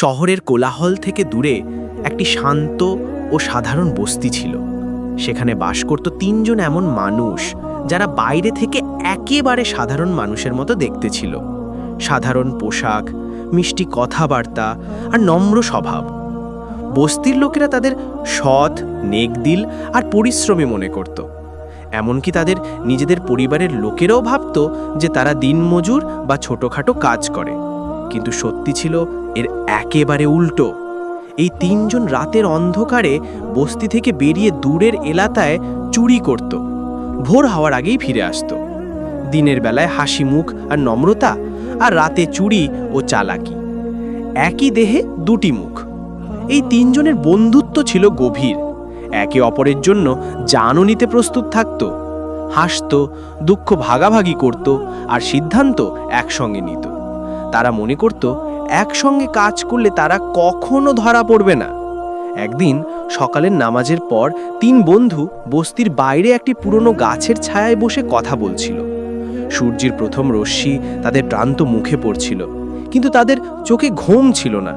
শহরের কোলাহল থেকে দূরে একটি শান্ত ও সাধারণ বস্তি ছিল। সেখানে বাস করত তিনজন এমন মানুষ যারা বাইরে থেকে একেবারে সাধারণ মানুষের মতো দেখতে ছিল। সাধারণ পোশাক, মিষ্টি কথাবার্তা আর নম্র স্বভাব। বস্তির লোকেরা তাদের সৎ, নেকদিল আর পরিশ্রমী মনে করত। এমনকি তাদের নিজেদের পরিবারের লোকেরাও ভাবত যে তারা দিনমজুর বা ছোটোখাটো কাজ করে। কিন্তু সত্যি ছিল এর একেবারে উল্টো। এই তিনজন রাতের অন্ধকারে বস্তি থেকে বেরিয়ে দূরের এলাকায় চুরি করত। ভোর হওয়ার আগেই ফিরে আসত। দিনের বেলায় হাসি মুখ আর নম্রতা আর রাতে চুরি ও চালাকি। একই দেহে দুটি মুখ। এই তিনজনের বন্ধুত্ব ছিল গভীর। একে অপরের জন্য জানও নিতে প্রস্তুত থাকত। হাসত, দুঃখ ভাগাভাগি করত আর সিদ্ধান্ত একসঙ্গে নিত। তারা মনে করত, একসঙ্গে কাজ করলে তারা কখনো ধরা পড়বে না। একদিন সকালের নামাজের পর তিন বন্ধু বস্তির বাইরে একটি পুরনো গাছের ছায়ায় বসে কথা বলছিল। সূর্যের প্রথম রশ্মি তাদের প্রান্ত মুখে পড়ছিল, কিন্তু তাদের চোখে ঘুম ছিল না,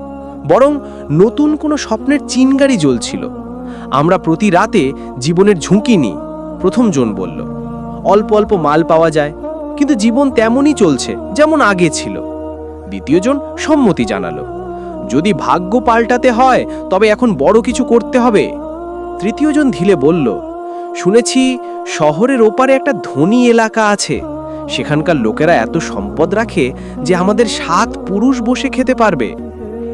বরং নতুন কোনো স্বপ্নের চিনগাড়ি জ্বলছিল। আমরা প্রতি রাতে জীবনের ঝুঁকি নিই, প্রথম জন বলল। অল্প অল্প মাল পাওয়া যায়, কিন্তু জীবন তেমনই চলছে, যেমন আগে ছিল। দ্বিতীয়জন সম্মতি জানালো। যদি ভাগ্য পাল্টাতে হয়, তবে এখন বড় কিছু করতে হবে। তৃতীয়জন ধীলে বলল, শুনেছি শহরের ওপারে একটা ধনী এলাকা আছে। সেখানকার লোকেরা এত সম্পদ রাখে যে আমাদের সাত পুরুষ বসে খেতে পারবে।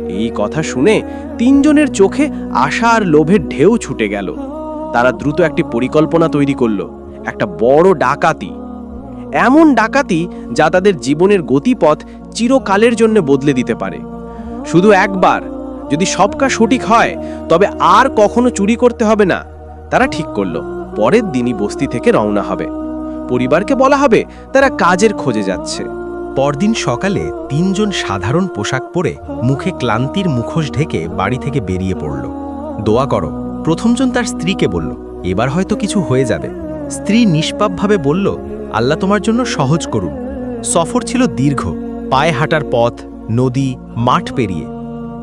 এই কথা শুনে তিনজনের চোখে আশা আর লোভের ঢেউ ছুটে গেল। তারা দ্রুত একটি পরিকল্পনা তৈরি করল, একটা বড় ডাকাতি। এমন ডাকাতি যা তাদের জীবনের গতিপথ চিরকালের জন্য বদলে দিতে পারে। শুধু একবার, যদি সবকা সঠিক হয়, তবে আর কখনো চুরি করতে হবে না। তারা ঠিক করল, পরের দিনই বস্তি থেকে রওনা হবে। পরিবারকে বলা হবে, তারা কাজের খোঁজে যাচ্ছে। পরদিন সকালে তিনজন সাধারণ পোশাক পরে মুখে ক্লান্তির মুখোশ ঢেকে বাড়ি থেকে বেরিয়ে পড়ল। দোয়া করো, প্রথমজন তার স্ত্রীকে বলল, এবার হয়তো কিছু হয়ে যাবে। স্ত্রী নিষ্পাপভাবে বলল আল্লাহ তোমার জন্য সহজ করুন। সফর ছিল দীর্ঘ, পায়ে হাঁটার পথ, নদী, মাঠ পেরিয়ে।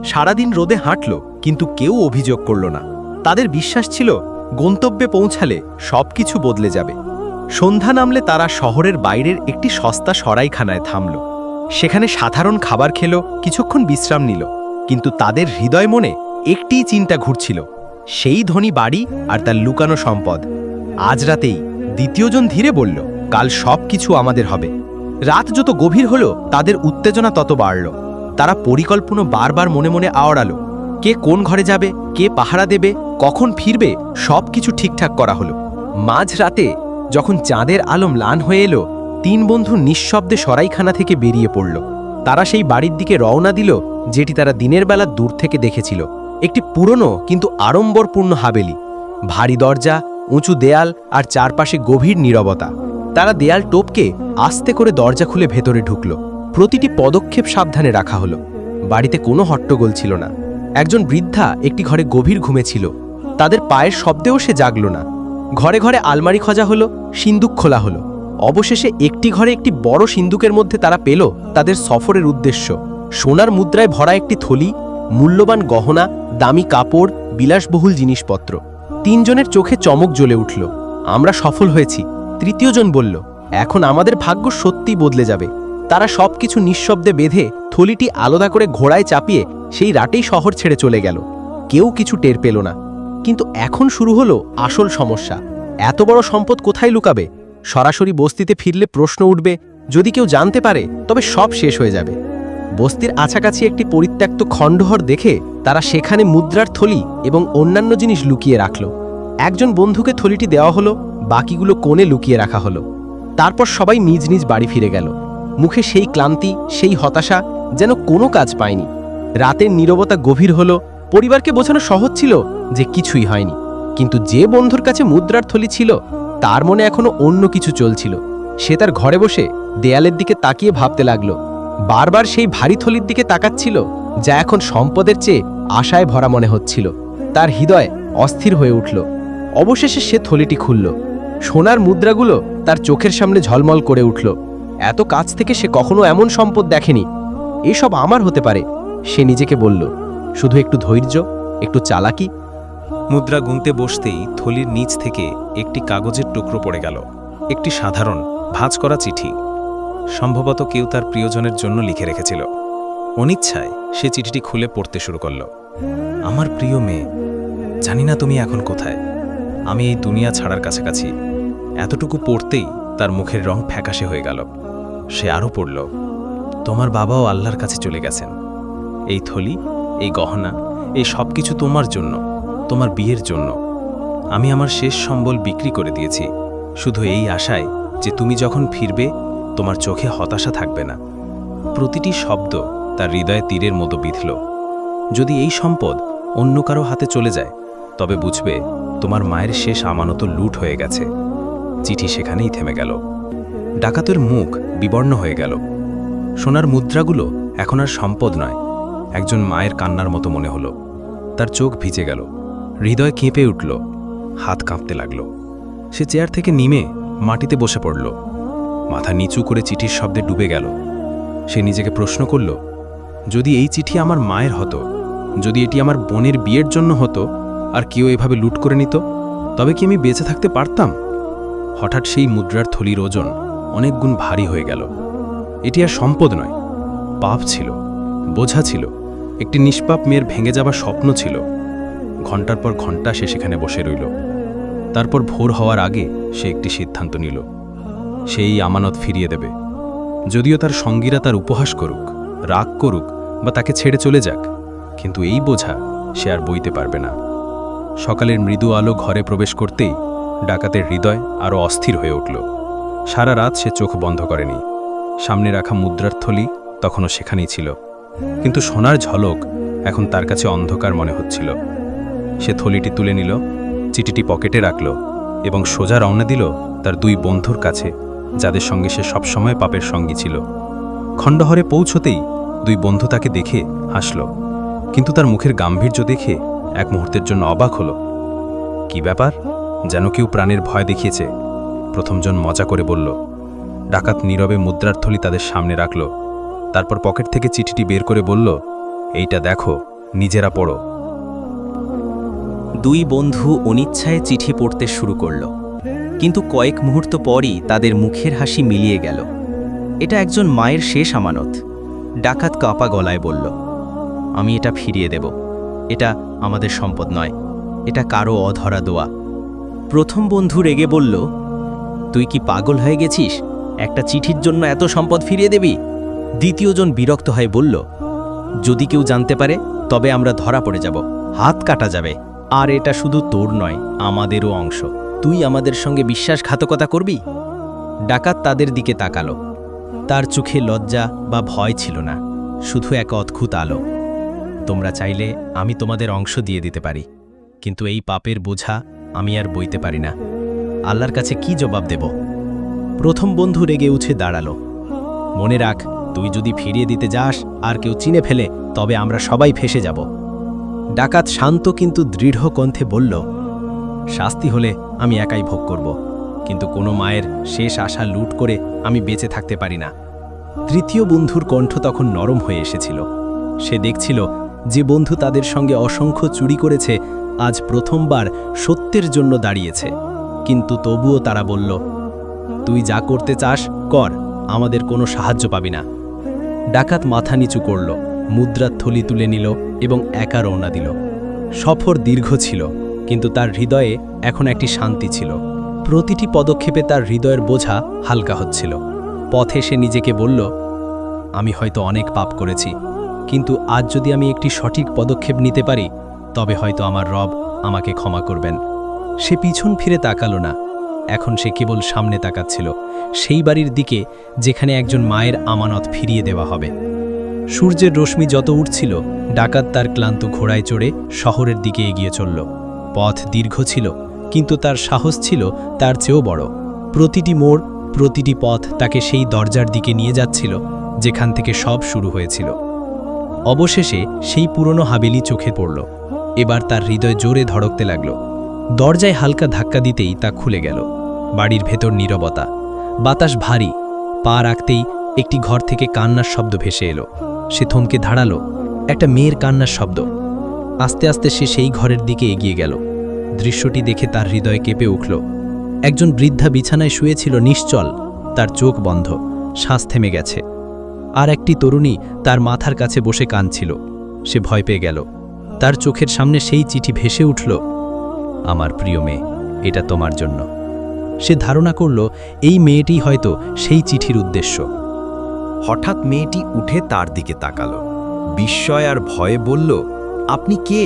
সারাদিন রোদে হাঁটল, কিন্তু কেউ অভিযোগ করল না। তাদের বিশ্বাস ছিল, গন্তব্যে পৌঁছালে সবকিছু বদলে যাবে। সন্ধ্যা নামলে তারা শহরের বাইরের একটি সস্তা সরাইখানায় থামল। সেখানে সাধারণ খাবার খেল, কিছুক্ষণ বিশ্রাম নিল। কিন্তু তাদের হৃদয় মনে একটিই চিন্তা ঘুরছিল, সেই ধনী বাড়ি আর তার লুকানো সম্পদ। আজ রাতেই দ্বিতীয়জন ধীরে বলল কাল সব কিছু আমাদের হবে। রাত যত গভীর হলো, তাদের উত্তেজনা তত বাড়ল। তারা পরিকল্পনা বারবার মনে মনে আওড়ালো, কে কোন ঘরে যাবে, কে পাহারা দেবে, কখন ফিরবে সব কিছু ঠিকঠাক করা হলো। মাঝ রাতে যখন চাঁদের আলো ম্লান হয়ে এলো, তিন বন্ধু নিঃশব্দে সরাইখানা থেকে বেরিয়ে পড়ল। তারা সেই বাড়ির দিকে রওনা দিল, যেটি তারা দিনের বেলা দূর থেকে দেখেছিল। একটি পুরনো কিন্তু আড়ম্বরপূর্ণ হাবেলি। ভারী দরজা, উঁচু দেয়াল আর চারপাশে গভীর নীরবতা। তারা দেয়াল টোপকে আস্তে করে দরজা খুলে ভেতরে ঢুকল। প্রতিটি পদক্ষেপ সাবধানে রাখা হলো। বাড়িতে কোনো হট্টগোল ছিল না। একজন বৃদ্ধা একটি ঘরে গভীর ঘুমেছিল তাদের পায়ের শব্দেও সে জাগল না। ঘরে ঘরে আলমারি খোঁজা হলো, সিন্দুক খোলা হলো। অবশেষে একটি ঘরে একটি বড় সিন্দুকের মধ্যে তারা পেল তাদের সফরের উদ্দেশ্য। সোনার মুদ্রায় ভরা একটি থলি, মূল্যবান গহনা, দামি কাপড়, বিলাসবহুল জিনিসপত্র। তিনজনের চোখে চমক জ্বলে উঠল। আমরা সফল হয়েছি। তৃতীয়জন বলল, এখন আমাদের ভাগ্য সত্যি বদলে যাবে। তারা সবকিছু নিঃশব্দে বেঁধে থলিটি আলাদা করে ঘোড়ায় চাপিয়ে সেই রাতেই শহর ছেড়ে চলে গেল। কেউ কিছু টের পেল না। কিন্তু এখন শুরু হলো আসল সমস্যা। এত বড় সম্পদ কোথায় লুকাবে? সরাসরি বস্তিতে ফিরলে প্রশ্ন উঠবে, যদি কেউ জানতে পারে, তবে সব শেষ হয়ে যাবে। বস্তির আছাকাছি একটি পরিত্যক্ত খণ্ডহর দেখে তারা সেখানে মুদ্রার থলি এবং অন্যান্য জিনিস লুকিয়ে রাখল। একজন বন্ধুকে থলিটি দেওয়া হলো বাকিগুলো কোণে লুকিয়ে রাখা হলো। তারপর সবাই নিজ নিজ বাড়ি ফিরে গেল। মুখে সেই ক্লান্তি, সেই হতাশা যেন কোনো কাজ পায়নি। রাতের নীরবতা গভীর হলো, পরিবারকে বোঝানো সহজ ছিল যে কিছুই হয়নি। কিন্তু যে বন্ধুর কাছে মুদ্রার থলি ছিল, তার মনে এখনও অন্য কিছু চলছিল। সে তার ঘরে বসে দেয়ালের দিকে তাকিয়ে ভাবতে লাগল। বারবার সেই ভারী থলির দিকে তাকাচ্ছিল, যা এখন সম্পদের চেয়ে আশায় ভরা মনে হচ্ছিল। তার হৃদয় অস্থির হয়ে উঠল। অবশেষে সে থলিটি খুলল। সোনার মুদ্রাগুলো তার চোখের সামনে ঝলমল করে উঠল। এত কাছ থেকে সে কখনো এমন সম্পদ দেখেনি। এসব আমার হতে পারে, সে নিজেকে বলল। শুধু একটু ধৈর্য, একটু চালাকি। মুদ্রা গুনতে বসতেই থলির নিচ থেকে একটি কাগজের টুকরো পড়ে গেল। একটি সাধারণ, ভাঁজ করা চিঠি। সম্ভবত কেউ তার প্রিয়জনের জন্য লিখে রেখেছিল। অনিচ্ছায় সে চিঠিটি খুলে পড়তে শুরু করল। আমার প্রিয় মেয়ে, জানি না তুমি এখন কোথায়। আমি এই দুনিয়া ছাড়ার কাছাকাছি। এতটুকু পড়তেই তার মুখের রং ফ্যাকাশে হয়ে গেল। সে আরও পড়ল, তোমার বাবাও আল্লাহর কাছে চলে গেছেন। এই থলি, এই গহনা, এই সব কিছু তোমার জন্য, তোমার বিয়ের জন্য। আমি আমার শেষ সম্বল বিক্রি করে দিয়েছি। শুধু এই আশায় যে তুমি যখন ফিরবে, তোমার চোখে হতাশা থাকবে না। প্রতিটি শব্দ তার হৃদয়ে তীরের মতো বিঁধল। যদি এই সম্পদ অন্য কারও হাতে চলে যায়, তবে বুঝবে তোমার মায়ের শেষ আমানত লুট হয়ে গেছে। চিঠি সেখানেই থেমে গেল। ডাকাতের মুখ বিবর্ণ হয়ে গেল। সোনার মুদ্রাগুলো এখন আর সম্পদ নয়, একজন মায়ের কান্নার মতো মনে হলো। তার চোখ ভিজে গেল, হৃদয় কেঁপে উঠল, হাত কাঁপতে লাগল। সে চেয়ার থেকে নিমে মাটিতে বসে পড়ল। মাথা নিচু করে চিঠির শব্দে ডুবে গেল। সে নিজেকে প্রশ্ন করল, যদি এই চিঠি আমার মায়ের হতো, যদি এটি আমার বোনের বিয়ের জন্য হতো, আর কেউ এভাবে লুট করে নিত, তবে কি আমি বেঁচে থাকতে পারতাম? হঠাৎ সেই মুদ্রার থলির ওজন অনেক গুণ ভারী হয়ে গেল। এটি আর সম্পদ নয়, পাপ ছিল, বোঝা ছিল, একটি নিষ্পাপ মেয়ের ভেঙে যাবার স্বপ্ন ছিল। ঘণ্টার পর ঘণ্টা সে সেখানে বসে রইল। তারপর ভোর হওয়ার আগে সে একটি সিদ্ধান্ত নিল। সেই আমানত ফিরিয়ে দেবে। যদিও তার সঙ্গীরা তার উপহাস করুক, রাগ করুক বা তাকে ছেড়ে চলে যাক, কিন্তু এই বোঝা সে আর বইতে পারবে না। সকালের মৃদু আলো ঘরে প্রবেশ করতেই ডাকাতের হৃদয় আরও অস্থির হয়ে উঠল। সারা রাত সে চোখ বন্ধ করেনি। সামনে রাখা মুদ্রার থলি তখনও সেখানেই ছিল। কিন্তু সোনার ঝলক এখন তার কাছে অন্ধকার মনে হচ্ছিল। সে থলিটি তুলে নিল, চিঠিটি পকেটে রাখল এবং সোজা রওনা দিল তার দুই বন্ধুর কাছে, যাদের সঙ্গে সে সবসময় পাপের সঙ্গী ছিল। খণ্ডহরে পৌঁছতেই দুই বন্ধু তাকে দেখে হাসল, কিন্তু তার মুখের গাম্ভীর্য দেখে এক মুহূর্তের জন্য অবাক হল। কি ব্যাপার? যেন কেউ প্রাণের ভয় দেখিয়েছে। প্রথমজন মজা করে বলল, ডাকাত নীরবে মুদ্রার থলি তাদের সামনে রাখল। তারপর পকেট থেকে চিঠিটি বের করে বলল, এইটা দেখো, নিজেরা পড়ো। দুই বন্ধু অনিচ্ছায় চিঠি পড়তে শুরু করল। কিন্তু কয়েক মুহূর্ত পরই তাদের মুখের হাসি মিলিয়ে গেল। এটা একজন মায়ের শেষ আমানত। ডাকাত কাপা গলায় বলল, আমি এটা ফিরিয়ে দেব। এটা আমাদের সম্পদ নয়। এটা কারও অধরা দোয়া। প্রথম বন্ধু রেগে বলল, তুই কি পাগল হয়ে গেছিস? একটা চিঠির জন্য এত সম্পদ ফিরিয়ে দেবি? দ্বিতীয়জন বিরক্ত হয়ে বলল, যদি কেউ জানতে পারে, তবে আমরা ধরা পড়ে যাব, হাত কাটা যাবে। আর এটা শুধু তোর নয়, আমাদেরও অংশ। তুই আমাদের সঙ্গে বিশ্বাসঘাতকতা করবি? ডাকাত তাদের দিকে তাকালো। তার চোখে লজ্জা বা ভয় ছিল না, শুধু এক অদ্ভুত আলো। তোমরা চাইলে আমি তোমাদের অংশ দিয়ে দিতে পারি, কিন্তু এই পাপের বোঝা আমি আর বইতে পারি না। আল্লাহর কাছে কি জবাব দেব? প্রথম বন্ধু রেগে উঠে দাঁড়াল। মনে রাখ, তুই যদি ফিরিয়ে দিতে যাস আর কেউ চিনে ফেলে, তবে আমরা সবাই ফেসে যাব। ডাকাত শান্ত কিন্তু দৃঢ় কণ্ঠে বলল, শাস্তি হলে আমি একাই ভোগ করব। কিন্তু কোনো মায়ের শেষ আশা লুট করে আমি বেঁচে থাকতে পারি না। তৃতীয় বন্ধুর কণ্ঠ তখন নরম হয়ে এসেছিল। সে দেখছিল যে বন্ধু তাদের সঙ্গে অসংখ্য চুরি করেছে আজ প্রথমবার সত্যের জন্য দাঁড়িয়েছে। কিন্তু তবুও তারা বলল, তুই যা করতে চাস, কর, আমাদের কোনো সাহায্য পাবি না। ডাকাত মাথা নিচু করল মুদ্রার থলি তুলে নিল এবং একা রওনা দিল। সফর দীর্ঘ ছিল, কিন্তু তার হৃদয়ে এখন একটি শান্তি ছিল। প্রতিটি পদক্ষেপে তার হৃদয়ের বোঝা হালকা হচ্ছিল। পথে সে নিজেকে বলল, আমি হয়তো অনেক পাপ করেছি, কিন্তু আজ যদি আমি একটি সঠিক পদক্ষেপ নিতে পারি তবে হয়তো আমার রব আমাকে ক্ষমা করবেন। সে পিছন ফিরে তাকালো না। এখন সে কেবল সামনে তাকাচ্ছিল। সেই বাড়ির দিকে যেখানে একজন মায়ের আমানত ফিরিয়ে দেওয়া হবে। সূর্যের রশ্মি যত উঠছিল ডাকাত তার ক্লান্ত ঘোড়ায় চড়ে শহরের দিকে এগিয়ে চলল। পথ দীর্ঘ ছিল, কিন্তু তার সাহস ছিল তার চেয়েও বড়। প্রতিটি মোড়, প্রতিটি পথ তাকে সেই দরজার দিকে নিয়ে যাচ্ছিল, যেখান থেকে সব শুরু হয়েছিল। অবশেষে সেই পুরনো হাবেলি চোখে পড়ল। এবার তার হৃদয় জোরে ধড়কতে লাগল। দরজায় হালকা ধাক্কা দিতেই তা খুলে গেল। বাড়ির ভেতর নীরবতা। বাতাস ভারী। পা রাখতেই একটি ঘর থেকে কান্নার শব্দ ভেসে এলো। সে থমকে ধাড়ালো একটা মেয়ের কান্নার শব্দ। আস্তে আস্তে সে সেই ঘরের দিকে এগিয়ে গেল। দৃশ্যটি দেখে তার হৃদয় কেঁপে উঠল। একজন বৃদ্ধা বিছানায় শুয়েছিল নিশ্চল। তার চোখ বন্ধ। শ্বাস থেমে গেছে। আর একটি তরুণী তার মাথার কাছে বসে কাঁদছিল। সে ভয় পেয়ে গেল। তার চোখের সামনে সেই চিঠি ভেসে উঠল, আমার প্রিয় মেয়ে, এটা তোমার জন্য। সে ধারণা করল, এই মেয়েটি হয়তো সেই চিঠির উদ্দেশ্য। হঠাৎ মেয়েটি উঠে তার দিকে তাকালো, বিস্ময় আর ভয়ে বলল, আপনি কে?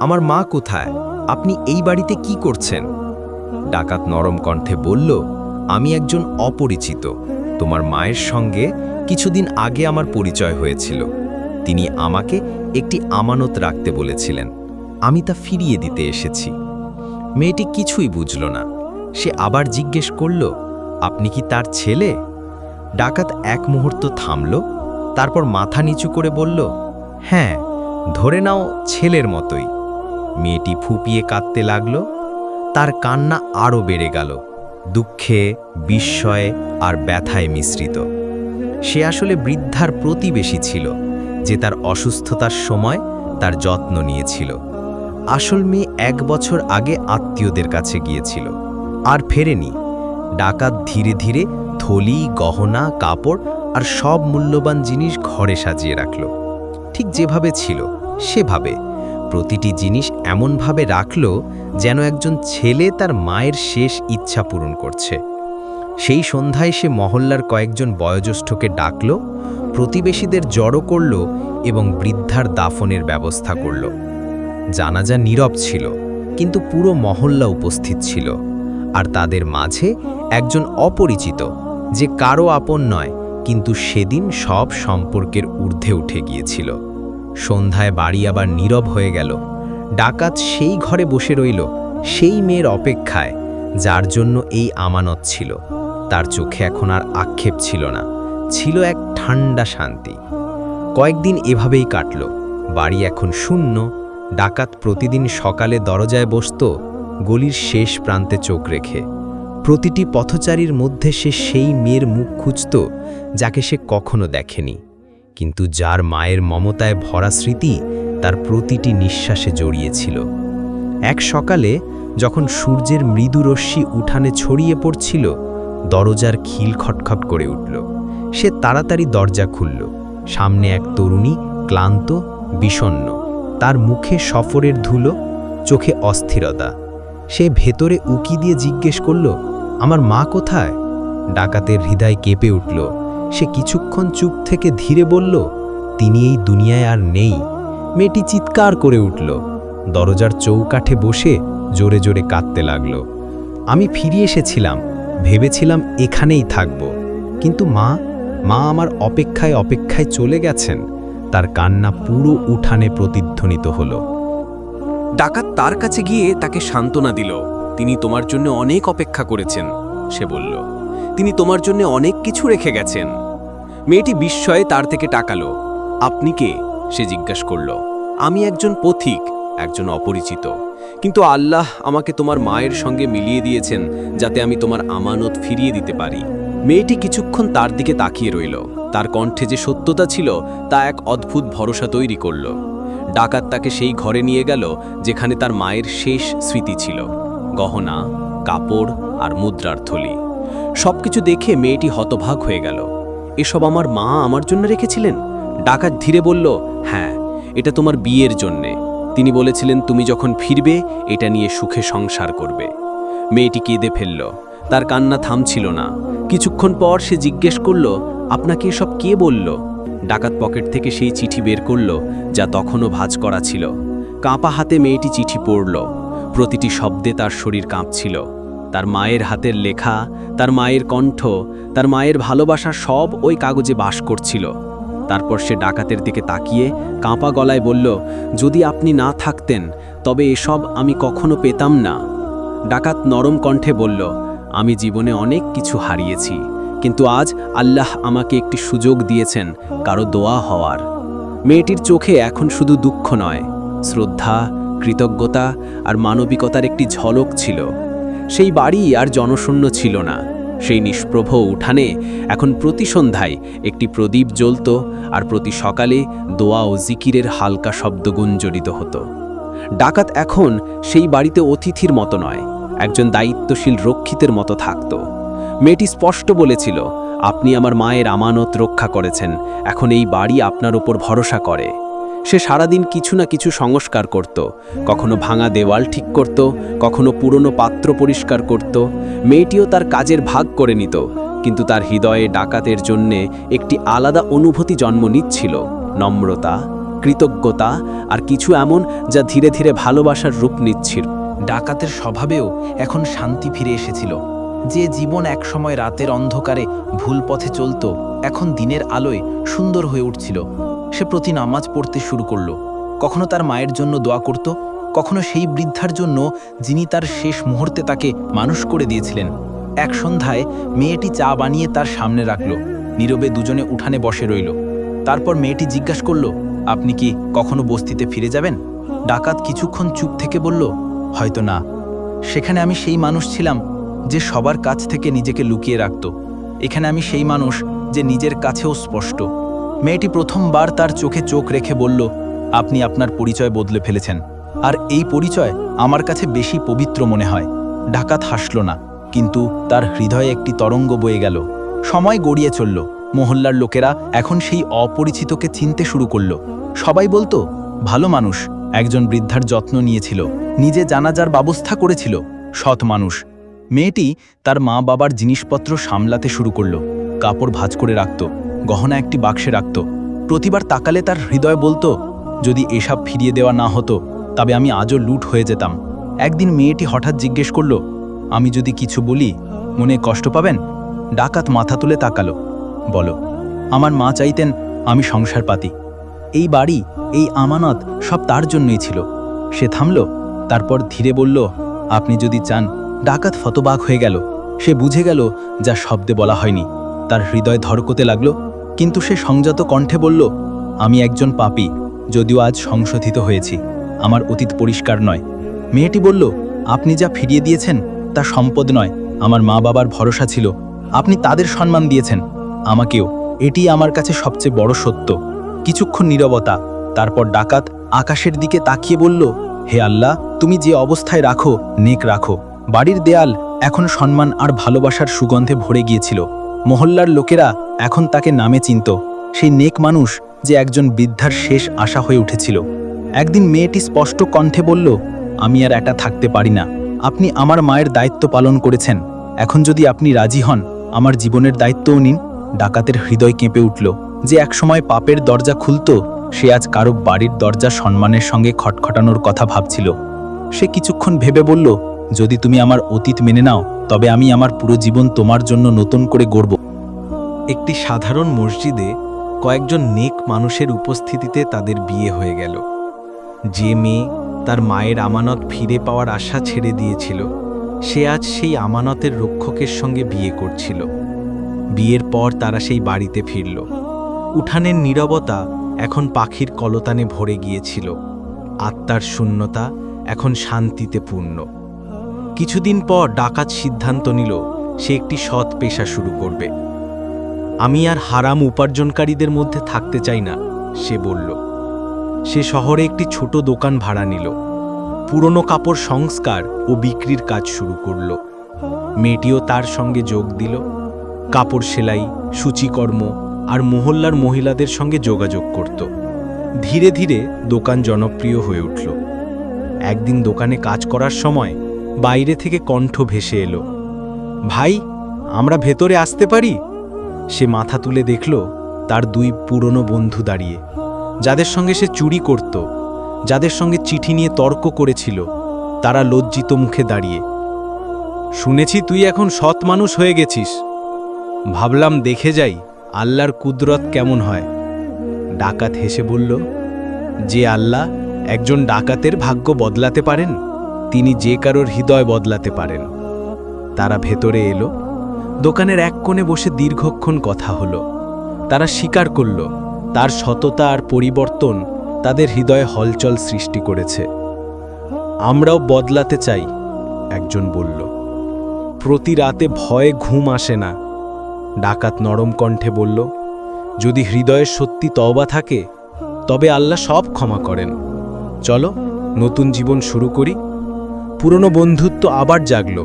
আমার মা কোথায়? আপনি এই বাড়িতে কি করছেন? ডাকাত নরম কণ্ঠে বলল, আমি একজন অপরিচিত। তোমার মায়ের সঙ্গে কিছুদিন আগে আমার পরিচয় হয়েছিল। তিনি আমাকে একটি আমানত রাখতে বলেছিলেন, আমি তা ফিরিয়ে দিতে এসেছি। মেয়েটি কিছুই বুঝল না। সে আবার জিজ্ঞেস করল, আপনি কি তার ছেলে? ডাকাত এক মুহূর্ত থামল, তারপর মাথা নিচু করে বলল হ্যাঁ ধরে নাও ছেলের মতোই। মেয়েটি ফুপিয়ে কাঁদতে লাগল, তার কান্না আরও বেড়ে গেল, দুঃখে, বিস্ময়ে আর ব্যথায় মিশ্রিত। সে আসলে বৃদ্ধার প্রতিবেশী ছিল। যে তার অসুস্থতার সময় তার যত্ন নিয়েছিল। আসল মেয়ে এক বছর আগে আত্মীয়দের কাছে গিয়েছিল, আর ফেরেনি। ডাকাত ধীরে ধীরে থলি, গহনা, কাপড় আর সব মূল্যবান জিনিস ঘরে সাজিয়ে রাখল। ঠিক যেভাবে ছিল, সেভাবে। প্রতিটি জিনিস এমনভাবে রাখল যেন একজন ছেলে তার মায়ের শেষ ইচ্ছা পূরণ করছে। সেই সন্ধ্যায় সে মহল্লার কয়েকজন বয়োজ্যেষ্ঠকে ডাকল প্রতিবেশীদের জড়ো করল এবং বৃদ্ধার দাফনের ব্যবস্থা করল। জানাজা নীরব ছিল, কিন্তু পুরো মহল্লা উপস্থিত ছিল, আর তাদের মাঝে একজন অপরিচিত, যে কারও আপন নয়, কিন্তু সেদিন সব সম্পর্কের ঊর্ধ্বে উঠে গিয়েছিল। সন্ধ্যায় বাড়ি আবার নীরব হয়ে গেল। ডাকাত সেই ঘরে বসে রইল, সেই মেয়ের অপেক্ষায়, যার জন্য এই আমানত ছিল। তার চোখে এখন আর আক্ষেপ ছিল না। ছিল এক ঠান্ডা শান্তি। কয়েকদিন এভাবেই কাটল। বাড়ি এখন শূন্য। ডাকাত প্রতিদিন সকালে দরজায় বসত, গলির শেষ প্রান্তে চোখ রেখে। প্রতিটি পথচারীর মধ্যে সে সেই মেয়ের মুখ খুঁজত, যাকে সে কখনো দেখেনি। কিন্তু যার মায়ের মমতায় ভরা স্মৃতি, তার প্রতিটি নিঃশ্বাসে জড়িয়েছিল। এক সকালে যখন সূর্যের মৃদু রশ্মি উঠানে ছড়িয়ে পড়ছিল, দরজার খিল খটখট করে উঠল। সে তাড়াতাড়ি দরজা খুলল। সামনে এক তরুণী ক্লান্ত, বিষণ্ণ। তার মুখে সফরের ধুলো, চোখে অস্থিরতা। সে ভেতরে উকি দিয়ে জিজ্ঞেস করল, আমার মা কোথায়? ডাকাতের হৃদয় কেঁপে উঠল। সে কিছুক্ষণ চুপ থেকে ধীরে বলল, তিনি এই দুনিয়ায় আর নেই। মেয়েটি চিৎকার করে উঠল। দরজার চৌকাঠে বসে জোরে জোরে কাঁদতে লাগল। আমি ফিরে এসেছিলাম, ভেবেছিলাম এখানেই থাকব। কিন্তু মা মা আমার অপেক্ষায় অপেক্ষায় চলে গেছেন। তার কান্না পুরো উঠানে প্রতিধ্বনিত হল। ডাকাত তার কাছে গিয়ে তাকে সান্ত্বনা দিল। তিনি তোমার জন্য অনেক অপেক্ষা করেছেন, সে বলল। তিনি তোমার জন্য অনেক কিছু রেখে গেছেন। মেয়েটি বিস্ময়ে তার থেকে টাকালো আপনি কে? সে জিজ্ঞাসা করল। আমি একজন পথিক, একজন অপরিচিত। কিন্তু আল্লাহ আমাকে তোমার মায়ের সঙ্গে মিলিয়ে দিয়েছেন, যাতে আমি তোমার আমানত ফিরিয়ে দিতে পারি। মেয়েটি কিছুক্ষণ তার দিকে তাকিয়ে রইল। তার কণ্ঠে যে সত্যতা ছিল, তা এক অদ্ভুত ভরসা তৈরি করল। ডাকাত তাকে সেই ঘরে নিয়ে গেল, যেখানে তার মায়ের শেষ স্মৃতি ছিল। গহনা, কাপড় আর মুদ্রার থলি। সবকিছু দেখে মেয়েটি হতভাগ হয়ে গেল। এসব আমার মা আমার জন্য রেখেছিলেন? ডাকাত ধীরে বলল হ্যাঁ এটা তোমার বিয়ের জন্যে। তিনি বলেছিলেন, তুমি যখন ফিরবে, এটা নিয়ে সুখে সংসার করবে। মেয়েটি কেঁদে ফেলল। তার কান্না থামছিল না। কিছুক্ষণ পর সে জিজ্ঞেস করল, আপনাকে এসব কে বলল? ডাকাত পকেট থেকে সেই চিঠি বের করল, যা তখনও ভাঁজ করা ছিল। কাঁপা হাতে মেয়েটি চিঠি পড়ল। প্রতিটি শব্দে তার শরীর কাঁপছিল। তার মায়ের হাতের লেখা, তার মায়ের কণ্ঠ, তার মায়ের ভালোবাসা সব ওই কাগজে বাস করছিল। তারপর সে ডাকাতের দিকে তাকিয়ে কাঁপা গলায় বলল, যদি আপনি না থাকতেন, তবে এসব আমি কখনো পেতাম না। ডাকাত নরম কণ্ঠে বলল আমি জীবনে অনেক কিছু হারিয়েছি, কিন্তু আজ আল্লাহ আমাকে একটি সুযোগ দিয়েছেন কারও দোয়া হওয়ার। মেয়েটির চোখে এখন শুধু দুঃখ নয়, শ্রদ্ধা, কৃতজ্ঞতা আর মানবিকতার একটি ঝলক ছিল। সেই বাড়ি আর জনশূন্য ছিল না। সেই নিষ্প্রভ উঠানে এখন প্রতি সন্ধ্যায় একটি প্রদীপ জ্বলত আর প্রতি সকালে দোয়া ও জিকিরের হালকা শব্দ গুঞ্জরিত হতো। ডাকাত এখন সেই বাড়িতে অতিথির মতো নয়। একজন দায়িত্বশীল রক্ষিতের মতো থাকত। মেয়েটি স্পষ্ট বলেছিল, আপনি আমার মায়ের আমানত রক্ষা করেছেন, এখন এই বাড়ি আপনার উপর ভরসা করে। সে সারাদিন কিছু না কিছু সংস্কার করত, কখনো ভাঙা দেওয়াল ঠিক করত, কখনো পুরনো পাত্র পরিষ্কার করত। মেয়েটিও তার কাজের ভাগ করে নিত, কিন্তু তার হৃদয়ে ডাকাতের জন্যে একটি আলাদা অনুভূতি জন্ম নিচ্ছিল, নম্রতা, কৃতজ্ঞতা, আর কিছু এমন যা ধীরে ধীরে ভালোবাসার রূপ নিচ্ছিল। ডাকাতের স্বভাবেও এখন শান্তি ফিরে এসেছিল। যে জীবন একসময় রাতের অন্ধকারে ভুল পথে চলত, এখন দিনের আলোয় সুন্দর হয়ে উঠছিল। সে প্রতি নামাজ পড়তে শুরু করল। কখনো তার মায়ের জন্য দোয়া করত, কখনো সেই বৃদ্ধার জন্য যিনি তার শেষ মুহূর্তে তাকে মানুষ করে দিয়েছিলেন। এক সন্ধ্যায় মেয়েটি চা বানিয়ে তার সামনে রাখল। নীরবে দুজনে উঠানে বসে রইল। তারপর মেয়েটি জিজ্ঞাসা করল, আপনি কি কখনো বস্তিতে ফিরে যাবেন? ডাকাত কিছুক্ষণ চুপ থেকে বলল হয়তো না। সেখানে আমি সেই মানুষ ছিলাম যে সবার কাছ থেকে নিজেকে লুকিয়ে রাখত। এখানে আমি সেই মানুষ যে নিজের কাছেও স্পষ্ট। মেয়েটি প্রথমবার তার চোখে চোখ রেখে বলল, আপনি আপনার পরিচয় বদলে ফেলেছেন। আর এই পরিচয় আমার কাছে বেশি পবিত্র মনে হয়। ডাকাত হাসল না, কিন্তু তার হৃদয়ে একটি তরঙ্গ বয়ে গেল। সময় গড়িয়ে চলল। মহল্লার লোকেরা এখন সেই অপরিচিতকে চিনতে শুরু করল। সবাই বলতো, ভালো মানুষ একজন বৃদ্ধার যত্ন নিয়েছিল, নিজে জানাজার ব্যবস্থা করেছিল, সৎ মানুষ। মেয়েটি তার মা বাবার জিনিসপত্র সামলাতে শুরু করল, কাপড় ভাজ করে রাখত, গহনা একটি বাক্সে রাখত। প্রতিবার তাকালে তার হৃদয় বলতো, যদি এসব ফিরিয়ে দেওয়া না হতো, তবে আমি আজও লুট হয়ে যেতাম। একদিন মেয়েটি হঠাৎ জিজ্ঞেস করল, আমি যদি কিছু বলি, মনে কষ্ট পাবেন? ডাকাত মাথা তুলে তাকালো, বলো, আমার মা চাইতেন আমি সংসার পাতি। এই বাড়ি, এই আমানত সব তার জন্যই ছিল। সে থামল, তারপর ধীরে বলল, আপনি যদি চান, ডাকাত ফতবাক হয়ে গেল। সে বুঝে গেল যা শব্দে বলা হয়নি। তার হৃদয় ধরকতে লাগল, কিন্তু সে সংযত কণ্ঠে বলল, আমি একজন পাপী, যদিও আজ সংশোধিত হয়েছি। আমার অতীত পরিষ্কার নয়। মেয়েটি বলল, আপনি যা ফিরিয়ে দিয়েছেন, তা সম্পদ নয়। আমার মা বাবার ভরসা ছিল। আপনি তাদের সম্মান দিয়েছেন। আমাকেও। এটি আমার কাছে সবচেয়ে বড় সত্য। কিছুক্ষণ নীরবতা, তারপর ডাকাত আকাশের দিকে তাকিয়ে বলল, হে আল্লাহ, তুমি যে অবস্থায় রাখো, নেক রাখো। বাড়ির দেয়াল এখন সম্মান আর ভালোবাসার সুগন্ধে ভরে গিয়েছিল। মহল্লার লোকেরা এখন তাকে নামে চিনত। সেই নেক মানুষ যে একজন বৃদ্ধার শেষ আশা হয়ে উঠেছিল। একদিন মেয়েটি স্পষ্ট কণ্ঠে বলল, আমি আর এটা থাকতে পারি না। আপনি আমার মায়ের দায়িত্ব পালন করেছেন। এখন যদি আপনি রাজি হন, আমার জীবনের দায়িত্বও নিন। ডাকাতের হৃদয় কেঁপে উঠল যে একসময় পাপের দরজা খুলত, সে আজ কারও বাড়ির দরজা সম্মানের সঙ্গে খটখটানোর কথা ভাবছিল। সে কিছুক্ষণ ভেবে বলল, যদি তুমি আমার অতীত মেনে নাও, তবে আমি আমার পুরো জীবন তোমার জন্য নতুন করে গড়ব। একটি সাধারণ মসজিদে কয়েকজন নেক মানুষের উপস্থিতিতে তাদের বিয়ে হয়ে গেল। যে মেয়ে তার মায়ের আমানত ফিরে পাওয়ার আশা ছেড়ে দিয়েছিল, সে আজ সেই আমানতের রক্ষকের সঙ্গে বিয়ে করছিল। বিয়ের পর তারা সেই বাড়িতে ফিরল। উঠানের নীরবতা এখন পাখির কলতানে ভরে গিয়েছিল। আত্মার শূন্যতা এখন শান্তিতে পূর্ণ। কিছুদিন পর ডাকাত সিদ্ধান্ত নিল, সে একটি সৎ পেশা শুরু করবে। আমি আর হারাম উপার্জনকারীদের মধ্যে থাকতে চাই না, সে বলল। সে শহরে একটি ছোট দোকান ভাড়া নিল। পুরনো কাপড় সংস্কার ও বিক্রির কাজ শুরু করল। মেয়েটিও তার সঙ্গে যোগ দিল। কাপড় সেলাই, সূচিকর্ম আর মহল্লার মহিলাদের সঙ্গে যোগাযোগ করত। ধীরে ধীরে দোকান জনপ্রিয় হয়ে উঠল। একদিন দোকানে কাজ করার সময় বাইরে থেকে কণ্ঠ ভেসে এলো, ভাই, আমরা ভেতরে আসতে পারি? সে মাথা তুলে দেখল তার দুই পুরনো বন্ধু দাঁড়িয়ে, যাদের সঙ্গে সে চুরি করত, যাদের সঙ্গে চিঠি নিয়ে তর্ক করেছিল, তারা লজ্জিত মুখে দাঁড়িয়ে, শুনেছি তুই এখন সৎ মানুষ হয়ে গেছিস। ভাবলাম দেখে যাই আল্লাহর কুদরত কেমন হয়। ডাকাত হেসে বলল, যে আল্লাহ একজন ডাকাতের ভাগ্য বদলাতে পারেন, তিনি যে কারোর হৃদয় বদলাতে পারেন। তারা ভেতরে এলো। দোকানের এক কোণে বসে দীর্ঘক্ষণ কথা হলো। তারা স্বীকার করল, তার সততা আর পরিবর্তন তাদের হৃদয়ে হলচল সৃষ্টি করেছে। আমরাও বদলাতে চাই, একজন বলল। প্রতি রাতে ভয়ে ঘুম আসে না ডাকাত নরম কণ্ঠে বলল, যদি হৃদয়ের সত্যি তওবা থাকে, তবে আল্লাহ সব ক্ষমা করেন। চলো, নতুন জীবন শুরু করি। পুরনো বন্ধুত্ব আবার জাগল,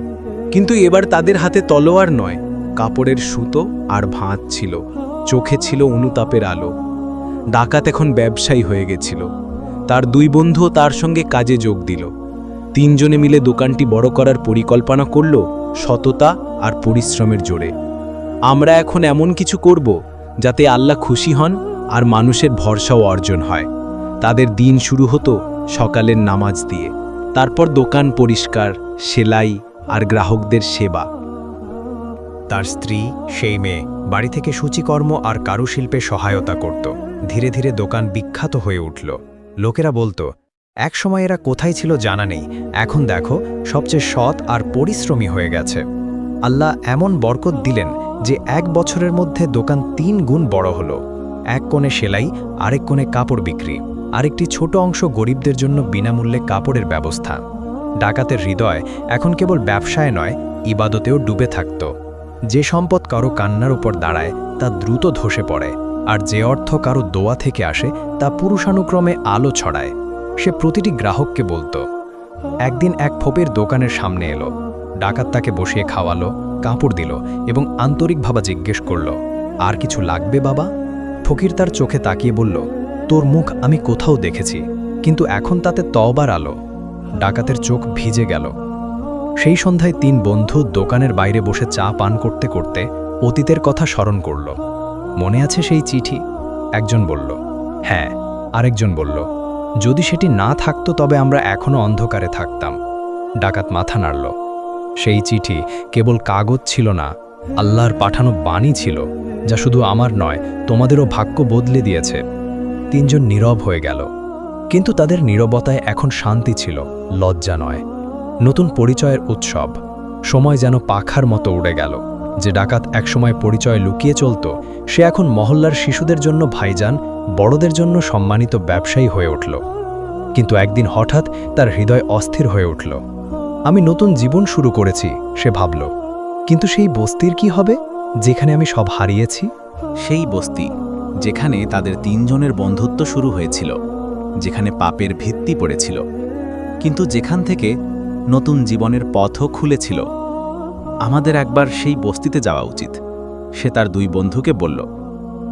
কিন্তু এবার তাদের হাতে তলোয়ার নয়, কাপড়ের সুতো আর ভাঁজ ছিল, চোখে ছিল অনুতাপের আলো। ডাকাত এখন ব্যবসায়ী হয়ে গেছিল। তার দুই বন্ধুও তার সঙ্গে কাজে যোগ দিল। তিনজনে মিলে দোকানটি বড় করার পরিকল্পনা করল সততা আর পরিশ্রমের জোরে। আমরা এখন এমন কিছু করব যাতে আল্লাহ খুশি হন আর মানুষের ভরসাও অর্জন হয়। তাদের দিন শুরু হতো সকালের নামাজ দিয়ে। তারপর দোকান পরিষ্কার, সেলাই আর গ্রাহকদের সেবা। তার স্ত্রী, সেই মেয়ে, বাড়ি থেকে সূচিকর্ম আর কারুশিল্পে সহায়তা করত। ধীরে ধীরে দোকান বিখ্যাত হয়ে উঠল। লোকেরা বলতো, একসময় এরা কোথায় ছিল জানা নেই। এখন দেখো, সবচেয়ে সৎ আর পরিশ্রমী হয়ে গেছে। আল্লাহ এমন বরকত দিলেন যে এক বছরের মধ্যে দোকান তিন গুণ বড় হলো। এক কোণে সেলাই, আরেক কোণে কাপড় বিক্রি। আরেকটি ছোট অংশ গরিবদের জন্য বিনামূল্যে কাপড়ের ব্যবস্থা। ডাকাতের হৃদয় এখন কেবল ব্যবসায় নয়, ইবাদতেও ডুবে থাকত। যে সম্পদ কারও কান্নার উপর দাঁড়ায়, তা দ্রুত ধসে পড়ে, আর যে অর্থ কারও দোয়া থেকে আসে, তা পুরুষানুক্রমে আলো ছড়ায়। সে প্রতিটি গ্রাহককে বলতো। একদিন এক ফোপের দোকানের সামনে এলো। ডাকাত তাকে বসিয়ে খাওয়ালো, কাপড় দিল এবং আন্তরিকভাবে জিজ্ঞেস করল, আর কিছু লাগবে বাবা? ফকির তার চোখে তাকিয়ে বলল, তোর মুখ আমি কোথাও দেখেছি, কিন্তু এখন তাতে তবার আলো। ডাকাতের চোখ ভিজে গেল। সেই সন্ধ্যায় তিন বন্ধু দোকানের বাইরে বসে চা পান করতে করতে অতীতের কথা স্মরণ করল। মনে আছে সেই চিঠি? একজন বলল হ্যাঁ। আরেকজন বলল, যদি সেটি না থাকতো তবে আমরা এখনও অন্ধকারে থাকতাম। ডাকাত মাথা নাড়ল। সেই চিঠি কেবল কাগজ ছিল না, আল্লাহর পাঠানো বাণী ছিল, যা শুধু আমার নয়, তোমাদেরও ভাগ্য বদলে দিয়েছে। তিনজন নীরব হয়ে গেল। কিন্তু তাদের নীরবতায় এখন শান্তি ছিল, লজ্জা নয়। নতুন পরিচয়ের উৎসব। সময় যেন পাখার মতো উড়ে গেল। যে ডাকাত একসময় পরিচয় লুকিয়ে চলত, সে এখন মহল্লার শিশুদের জন্য ভাইজান, বড়দের জন্য সম্মানিত ব্যবসায়ী হয়ে উঠল। কিন্তু একদিন হঠাৎ তার হৃদয় অস্থির হয়ে উঠল। আমি নতুন জীবন শুরু করেছি, সে ভাবল। কিন্তু সেই বস্তির কি হবে, যেখানে আমি সব হারিয়েছি? সেই বস্তি, যেখানে তাদের তিনজনের বন্ধুত্ব শুরু হয়েছিল, যেখানে পাপের ভিত্তি পড়েছিল। কিন্তু যেখান থেকে নতুন জীবনের পথও খুলেছিল, আমাদের একবার সেই বস্তিতে যাওয়া উচিত। সে তার দুই বন্ধুকে বলল,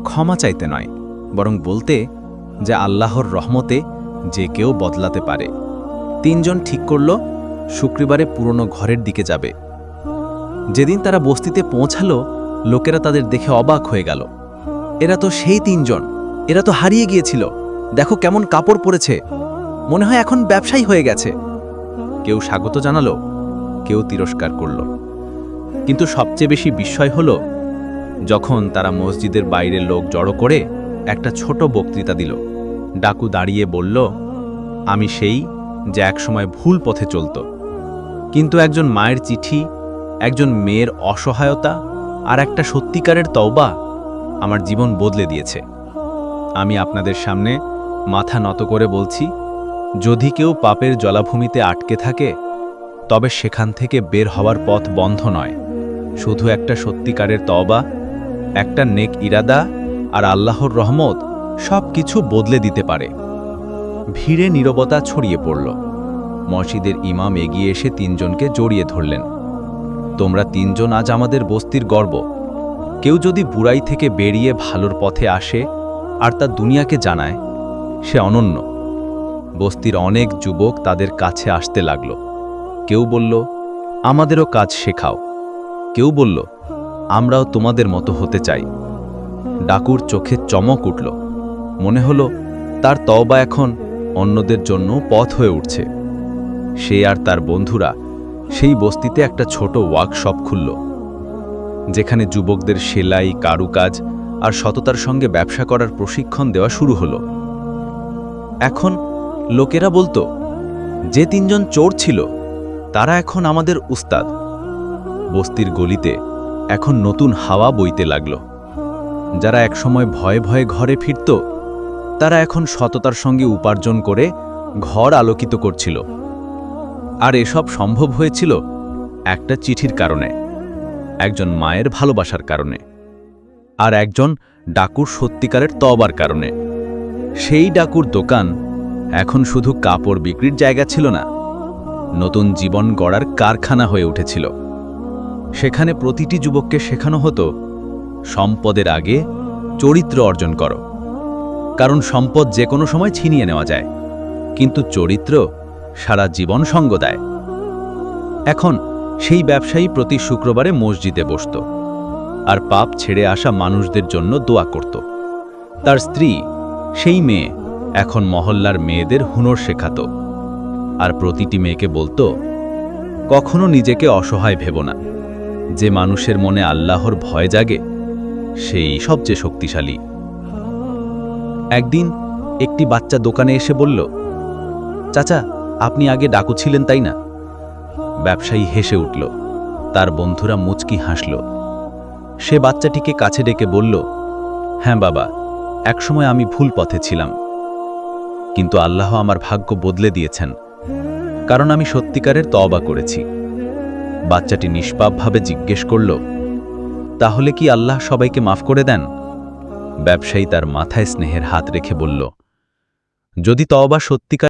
ক্ষমা চাইতে নয়, বরং বলতে যে আল্লাহর রহমতে যে কেউ বদলাতে পারে। তিনজন ঠিক করল শুক্রবারে পুরনো ঘরের দিকে যাবে। যেদিন তারা বস্তিতে পৌঁছালো, লোকেরা তাদের দেখে অবাক হয়ে গেল। এরা তো সেই তিনজন। এরা তো হারিয়ে গিয়েছিল। দেখো কেমন কাপড় পরেছে। মনে হয় এখন ব্যবসায়ী হয়ে গেছে। কেউ স্বাগত জানালো, কেউ তিরস্কার করল। কিন্তু সবচেয়ে বেশি বিস্ময় হলো, যখন তারা মসজিদের বাইরে লোক জড়ো করে একটা ছোট বক্তৃতা দিল। ডাকু দাঁড়িয়ে বলল, আমি সেই যে একসময় ভুল পথে চলত। কিন্তু একজন মায়ের চিঠি, একজন মেয়ের অসহায়তা আর একটা সত্যিকারের তওবা আমার জীবন বদলে দিয়েছে। আমি আপনাদের সামনে মাথা নত করে বলছি, যদি কেউ পাপের জলাভূমিতে আটকে থাকে, তবে সেখান থেকে বের হওয়ার পথ বন্ধ নয়। শুধু একটা সত্যিকারের তওবা, একটা নেক ইরাদা আর আল্লাহর রহমত সব কিছু বদলে দিতে পারে। ভিড়ে নীরবতা ছড়িয়ে পড়ল। মসজিদের ইমাম এগিয়ে এসে তিনজনকে জড়িয়ে ধরলেন। তোমরা তিনজন আজ আমাদের বস্তির গর্ব। কেউ যদি বুড়াই থেকে বেরিয়ে ভালোর পথে আসে আর তা দুনিয়াকে জানায়, সে অনন্য। বস্তির অনেক যুবক তাদের কাছে আসতে লাগল। কেউ বলল, আমাদেরও কাজ শেখাও। কেউ বলল, আমরাও তোমাদের মতো হতে চাই। ডাকুর চোখে চমক উঠল। মনে হলো, তার তওবা এখন অন্যদের জন্য পথ হয়ে উঠছে। সে আর তার বন্ধুরা সেই বস্তিতে একটা ছোট ওয়ার্কশপ খুলল, যেখানে যুবকদের সেলাই, কারুকাজ আর সততার সঙ্গে ব্যবসা করার প্রশিক্ষণ দেওয়া শুরু হলো। এখন লোকেরা বলতো, যে তিনজন চোর ছিল, তারা এখন আমাদের উস্তাদ। বস্তির গলিতে এখন নতুন হাওয়া বইতে লাগল। যারা একসময় ভয়ে ভয়ে ঘরে ফিরত, তারা এখন সততার সঙ্গে উপার্জন করে ঘর আলোকিত করছিল। আর এসব সম্ভব হয়েছিল একটা চিঠির কারণে, একজন মায়ের ভালোবাসার কারণে, আর একজন ডাকুর সত্যিকারের তবার কারণে। সেই ডাকুর দোকান এখন শুধু কাপড় বিক্রির জায়গা ছিল না, নতুন জীবন গড়ার কারখানা হয়ে উঠেছিল। সেখানে প্রতিটি যুবককে শেখানো হতো, সম্পদের আগে চরিত্র অর্জন করো, কারণ সম্পদ যে কোনো সময় ছিনিয়ে নেওয়া যায়, কিন্তু চরিত্র সারা জীবন সঙ্গ দেয়। এখন সেই ব্যবসায়ী প্রতি শুক্রবারে মসজিদে বসত আর পাপ ছেড়ে আসা মানুষদের জন্য দোয়া করত। তার স্ত্রী, সেই মেয়ে, এখন মহল্লার মেয়েদের হুনর শেখাত আর প্রতিটি মেয়েকে বলতো, কখনো নিজেকে অসহায় ভেব না। যে মানুষের মনে আল্লাহর ভয় জাগে, সেই সবচেয়ে শক্তিশালী। একদিন একটি বাচ্চা দোকানে এসে বলল, চাচা আপনি আগে ডাকু ছিলেন তাই না? ব্যবসায়ী হেসে উঠল। তার বন্ধুরা মুচকি হাসল। সে বাচ্চাটিকে কাছে ডেকে বলল হ্যাঁ বাবা, একসময় আমি ভুল পথে ছিলাম। কিন্তু আল্লাহ আমার ভাগ্য বদলে দিয়েছেন, কারণ আমি সত্যিকারের তওবা করেছি। বাচ্চাটি নিষ্পাপভাবে জিজ্ঞেস করল, তাহলে কি আল্লাহ সবাইকে মাফ করে দেন? ব্যবসায়ী তার মাথায় স্নেহের হাত রেখে বলল, যদি তওবা সত্যিকার